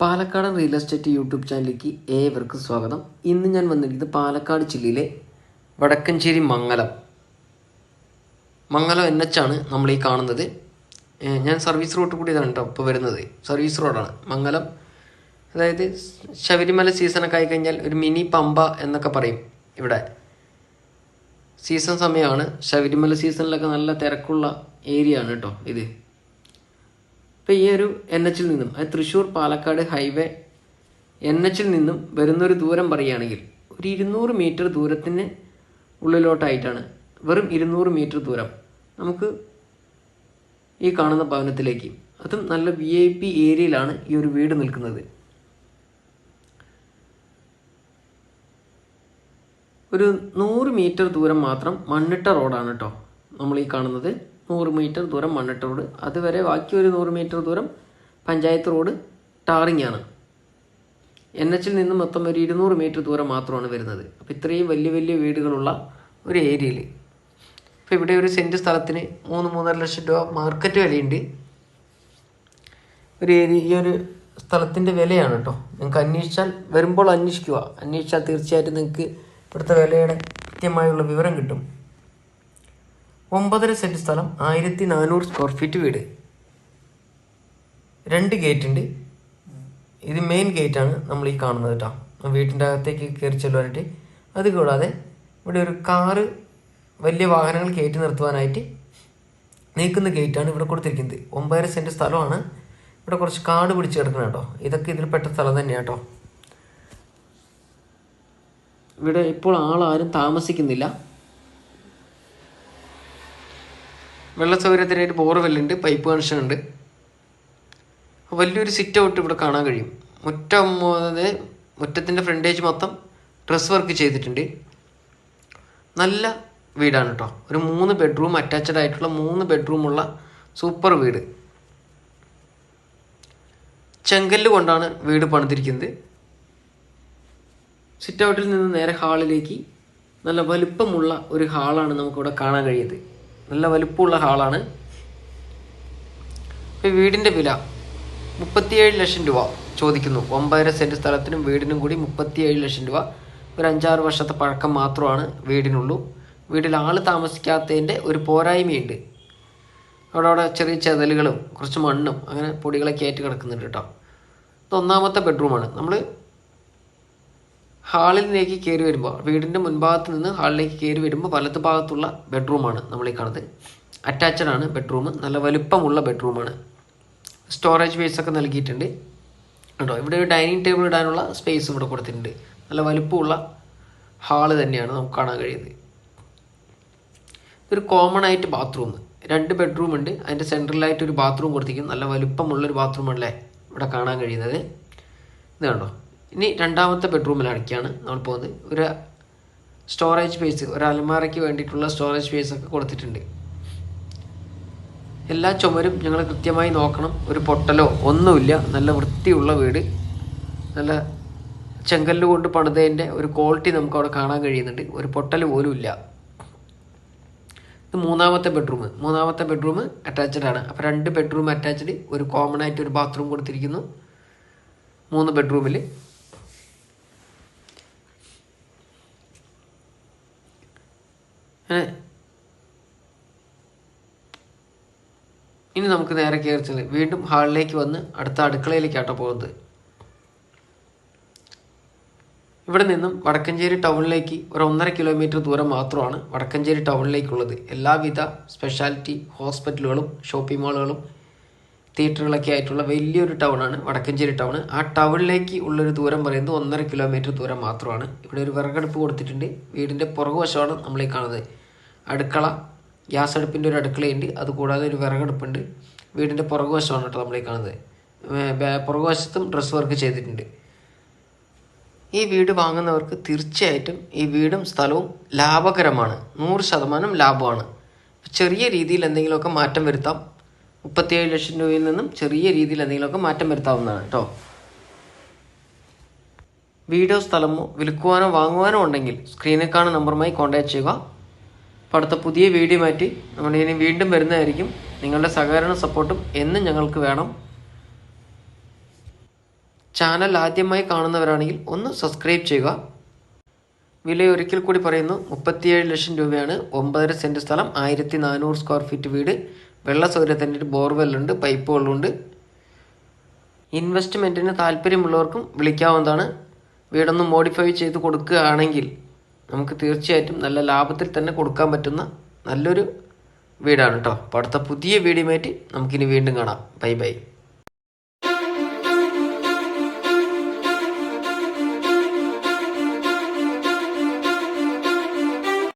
Palakkad real estate YouTube ചാനലിലേക്ക് ഏവർക്കും സ്വാഗതം. ഇന്ന് ഞാൻ വന്നിരിക്കുന്നത് പാലക്കാട് ജില്ലയിലെ വടക്കഞ്ചേരി മംഗലം. മംഗലം എൻ എച്ച് ആണ് നമ്മൾ ഈ കാണുന്നത്. ഞാൻ സർവീസ് റോഡ് കൂടി ഇതാണ് കേട്ടോ ഇപ്പോൾ വരുന്നത്. സർവീസ് റോഡാണ് മംഗലം. അതായത് ശബരിമല സീസണൊക്കെ ആയി കഴിഞ്ഞാൽ ഒരു മിനി പമ്പ എന്നൊക്കെ പറയും ഇവിടെ. സീസൺ സമയമാണ്. ശബരിമല സീസണിലൊക്കെ നല്ല തിരക്കുള്ള ഏരിയ ആണ് കേട്ടോ ഇത്. ഇപ്പോൾ ഈ ഒരു എൻ എച്ചിൽ നിന്നും അത് തൃശ്ശൂർ പാലക്കാട് ഹൈവേ എൻ എച്ചിൽ നിന്നും വരുന്നൊരു ദൂരം പറയുകയാണെങ്കിൽ ഒരു ഇരുന്നൂറ് മീറ്റർ ദൂരത്തിന് ഉള്ളിലോട്ടായിട്ടാണ്. വെറും ഇരുന്നൂറ് മീറ്റർ ദൂരം. നമുക്ക് ഈ കാണുന്ന ഭവനത്തിലേക്ക്. അതും നല്ല വി ഐ പി ഏരിയയിലാണ് ഈ ഒരു വീട് നിൽക്കുന്നത്. ഒരു നൂറ് മീറ്റർ ദൂരം മാത്രം മണ്ണിട്ട റോഡാണ് കേട്ടോ നമ്മൾ ഈ കാണുന്നത്. നൂറ് മീറ്റർ ദൂരം മണ്ണിട്ട റോഡ്. അതുവരെ ബാക്കി ഒരു നൂറ് മീറ്റർ ദൂരം പഞ്ചായത്ത് റോഡ് ടാറിംഗ് ആണ് എൻ എച്ചിൽ നിന്ന് മൊത്തം ഒരു ഇരുന്നൂറ് മീറ്റർ ദൂരം മാത്രമാണ് വരുന്നത്. അപ്പോൾ ഇത്രയും വലിയ വലിയ വീടുകളുള്ള ഒരു ഏരിയയിൽ. ഇപ്പോൾ ഇവിടെ ഒരു സെന്റ് സ്ഥലത്തിന് മൂന്ന് മൂന്നര ലക്ഷം രൂപ മാർക്കറ്റ് വിലയുണ്ട്. ഒരു ഏരിയ ഈ ഒരു സ്ഥലത്തിന്റെ വിലയാണ് കേട്ടോ നിങ്ങൾക്ക് അന്വേഷിച്ചാൽ വരുമ്പോൾ അന്വേഷിക്കുക. അന്വേഷിച്ചാൽ തീർച്ചയായിട്ടും നിങ്ങൾക്ക് ഇവിടുത്തെ വിലയുടെ കൃത്യമായുള്ള വിവരം കിട്ടും. ഒമ്പതര സെന്റ് സ്ഥലം ആയിരത്തി നാനൂറ് സ്ക്വയർ ഫീറ്റ് വീട്. രണ്ട് ഗേറ്റ് ഉണ്ട്. ഇത് മെയിൻ ഗേറ്റ് ആണ് നമ്മൾ ഈ കാണുന്നത് കേട്ടോ. വീട്ടിന്റെ അകത്തേക്ക് കയറി ചെല്ലുവാനായിട്ട്. അത് കൂടാതെ ഇവിടെ ഒരു കാറ് വലിയ വാഹനങ്ങൾ കയറ്റി നിർത്തുവാനായിട്ട് നീക്കുന്ന ഗേറ്റാണ് ഇവിടെ കൊടുത്തിരിക്കുന്നത്. ഒമ്പതര സെന്റ് സ്ഥലമാണ്. ഇവിടെ കുറച്ച് കാട് പിടിച്ച് കിടക്കണം കേട്ടോ. ഇതൊക്കെ ഇതിൽ പെട്ട സ്ഥലം തന്നെയാണ് കേട്ടോ. ഇവിടെ ഇപ്പോൾ ആളാരും താമസിക്കുന്നില്ല. വെള്ള സൗകര്യത്തിനായിട്ട് ബോർവെല്ലുണ്ട് പൈപ്പ് കണക്ഷൻ ഉണ്ട്. വലിയൊരു സിറ്റ് ഔട്ട് ഇവിടെ കാണാൻ കഴിയും. മുറ്റം അതായത് മുറ്റത്തിന്റെ ഫ്രണ്ടേജ് മൊത്തം ഡ്രസ് വർക്ക് ചെയ്തിട്ടുണ്ട്. നല്ല വീടാണ് കേട്ടോ ഒരു മൂന്ന് ബെഡ്റൂം അറ്റാച്ച്ഡ് ആയിട്ടുള്ള മൂന്ന് ബെഡ്റൂമുള്ള സൂപ്പർ വീട്. ചെങ്കല്ല് കൊണ്ടാണ് വീട് പണിതിരിക്കുന്നത്. സിറ്റ് ഔട്ടിൽ നിന്ന് നേരെ ഹാളിലേക്ക് നല്ല വലുപ്പമുള്ള ഒരു ഹാളാണ് നമുക്കിവിടെ കാണാൻ കഴിയുന്നത്. നല്ല വലുപ്പമുള്ള ഹാളാണ്. വീടിന്റെ വില മുപ്പത്തിയേഴ് ലക്ഷം രൂപ ചോദിക്കുന്നു. ഒമ്പതര സെന്റ് സ്ഥലത്തിനും വീടിനും കൂടി മുപ്പത്തിയേഴ് ലക്ഷം രൂപ. ഒരു അഞ്ചാറ് വർഷത്തെ പഴക്കം മാത്രമാണ് വീടിനുള്ളൂ. വീട്ടിൽ ആൾ താമസിക്കാത്തതിന്റെ ഒരു പോരായ്മയുണ്ട്. അവിടെ അവിടെ ചെറിയ ചെതലുകളും കുറച്ച് മണ്ണും അങ്ങനെ പൊടികളൊക്കെ ആയിട്ട് കിടക്കുന്നുണ്ട് കേട്ടോ. ഇത് ഒന്നാമത്തെ ബെഡ്റൂമാണ്. നമ്മൾ ഹാളിലേക്ക് കയറി വരുമ്പോൾ വീടിന്റെ മുൻഭാഗത്ത് നിന്ന് ഹാളിലേക്ക് കയറി വരുമ്പോൾ വലത്ത് ഭാഗത്തുള്ള ബെഡ്റൂമാണ് നമ്മൾ ഈ കാണുന്നത്. അറ്റാച്ച്ഡ് ആണ് ബെഡ്റൂം നല്ല വലുപ്പമുള്ള ബെഡ്റൂമാണ് സ്റ്റോറേജ് സ്പേസ് ഒക്കെ നൽകിയിട്ടുണ്ട്. കേട്ടോ ഇവിടെ ഒരു ഡൈനിങ് ടേബിൾ ഇടാനുള്ള സ്പേസ് ഇവിടെ കൊടുത്തിട്ടുണ്ട്. നല്ല വലുപ്പമുള്ള ഹാൾ തന്നെയാണ് നമുക്ക് കാണാൻ കഴിയുന്നത്. ഇതൊരു കോമൺ ആയിട്ട് ബാത്റൂം രണ്ട് ബെഡ്റൂം ഉണ്ട്. അതിന്റെ സെൻട്രലായിട്ട് ഒരു ബാത്റൂം കൊടുത്തിരിക്കും നല്ല വലുപ്പമുള്ളൊരു ബാത്റൂമല്ലേ ഇവിടെ കാണാൻ കഴിയുന്നത്. ഇത് കണ്ടോ ഇനി രണ്ടാമത്തെ ബെഡ്റൂമിലടക്കാണ് നമ്മൾ പോകുന്നത്. ഒരു സ്റ്റോറേജ് സ്പേസ് ഒരു അലമാരയ്ക്ക് വേണ്ടിയിട്ടുള്ള സ്റ്റോറേജ് സ്പേസ് ഒക്കെ കൊടുത്തിട്ടുണ്ട്. എല്ലാ ചുമരും ഞങ്ങൾ കൃത്യമായി നോക്കണം. ഒരു പൊട്ടലോ ഒന്നുമില്ല. നല്ല വൃത്തിയുള്ള വീട്. നല്ല ചെങ്കല്ല് കൊണ്ട് പണിതതിന്റെ ഒരു ക്വാളിറ്റി നമുക്ക് അവിടെ കാണാൻ കഴിയുന്നുണ്ട്. ഒരു പൊട്ടൽ പോലും ഇല്ല ഇത് മൂന്നാമത്തെ ബെഡ്റൂം മൂന്നാമത്തെ ബെഡ്റൂം അറ്റാച്ച്ഡ് ആണ്. അപ്പോൾ രണ്ട് ബെഡ്റൂം അറ്റാച്ച്ഡ് ഒരു കോമൺ ആയിട്ട് ഒരു ബാത്റൂം കൊടുത്തിരിക്കുന്നു. മൂന്ന് ബെഡ്റൂമിൽ ഇനി നമുക്ക് നേരെ കയറി ചെല്ല്. വീണ്ടും ഹാളിലേക്ക് വന്ന് അടുത്ത അടുക്കളയിലേക്കാട്ടോ പോകുന്നത്. ഇവിടെ നിന്നും വടക്കഞ്ചേരി ടൗണിലേക്ക് ഒരു ഒന്നര കിലോമീറ്റർ ദൂരം മാത്രമാണ് വടക്കഞ്ചേരി ടൗണിലേക്കുള്ളത്. എല്ലാവിധ സ്പെഷ്യാലിറ്റി ഹോസ്പിറ്റലുകളും ഷോപ്പിംഗ് മാളുകളും തിയേറ്ററുകളൊക്കെ ആയിട്ടുള്ള വലിയൊരു ടൗണാണ് വടക്കഞ്ചേരി ടൗൺ ആ ടൗണിലേക്ക് ഉള്ളൊരു ദൂരം പറയുന്നത് ഒന്നര കിലോമീറ്റർ ദൂരം മാത്രമാണ്. ഇവിടെ ഒരു വിറകടുപ്പ് കൊടുത്തിട്ടുണ്ട്. വീടിന്റെ പുറകുവശമാണ് നമ്മളീ കാണുന്നത്. അടുക്കള ഗ്യാസ് അടുപ്പിന്റെ ഒരു അടുക്കളയുണ്ട്. അതുകൂടാതെ ഒരു വിറകടുപ്പുണ്ട്. വീടിന്റെ പുറകുവശമാണ് കേട്ടോ നമ്മളീ കാണുന്നത്. പുറകുവശത്തും ഡ്രസ് വർക്ക് ചെയ്തിട്ടുണ്ട്. ഈ വീട് വാങ്ങുന്നവർക്ക് തീർച്ചയായിട്ടും ഈ വീടും സ്ഥലവും ലാഭകരമാണ്. നൂറ് ശതമാനം ലാഭമാണ്. ചെറിയ രീതിയിൽ എന്തെങ്കിലുമൊക്കെ മാറ്റം വരുത്താം. മുപ്പത്തിയേഴ് ലക്ഷം രൂപയിൽ നിന്നും ചെറിയ രീതിയിൽ എന്തെങ്കിലുമൊക്കെ മാറ്റം വരുത്താവുന്നതാണ് കേട്ടോ. വീടോ സ്ഥലമോ വിൽക്കുവാനോ വാങ്ങുവാനോ ഉണ്ടെങ്കിൽ സ്ക്രീനിൽ കാണുന്ന നമ്പറുമായി കോൺടാക്ട് ചെയ്യുക. അടുത്ത പുതിയ വീഡിയോ മാറ്റി നമ്മൾ ഇനി വീണ്ടും വരുന്നതായിരിക്കും നിങ്ങളുടെ സഹകരണ സപ്പോർട്ടും എന്നും ഞങ്ങൾക്ക് വേണം. ചാനൽ ആദ്യമായി കാണുന്നവരാണെങ്കിൽ ഒന്ന് സബ്സ്ക്രൈബ് ചെയ്യുക. വില ഒരിക്കൽ കൂടി പറയുന്നു മുപ്പത്തിയേഴ് ലക്ഷം രൂപയാണ് ഒമ്പതര സെന്റ് സ്ഥലം ആയിരത്തി നാനൂറ് സ്ക്വയർ ഫീറ്റ് വീട്. വെള്ള സൗകര്യത്തിന്റെ ഒരു ബോർവെല്ലുണ്ട് പൈപ്പുകളുണ്ട്. ഇൻവെസ്റ്റ്മെന്റിന് താല്പര്യമുള്ളവർക്കും വിളിക്കാവുന്നതാണ്. വീടൊന്ന് മോഡിഫൈ ചെയ്ത് കൊടുക്കുകയാണെങ്കിൽ നമുക്ക് തീർച്ചയായിട്ടും നല്ല ലാഭത്തിൽ തന്നെ കൊടുക്കാൻ പറ്റുന്ന നല്ലൊരു വീടാണ് കേട്ടോ അപ്പോൾ അടുത്ത പുതിയ വീഡിയോമായിട്ട് നമുക്കിനി വീണ്ടും കാണാം. Bye bye.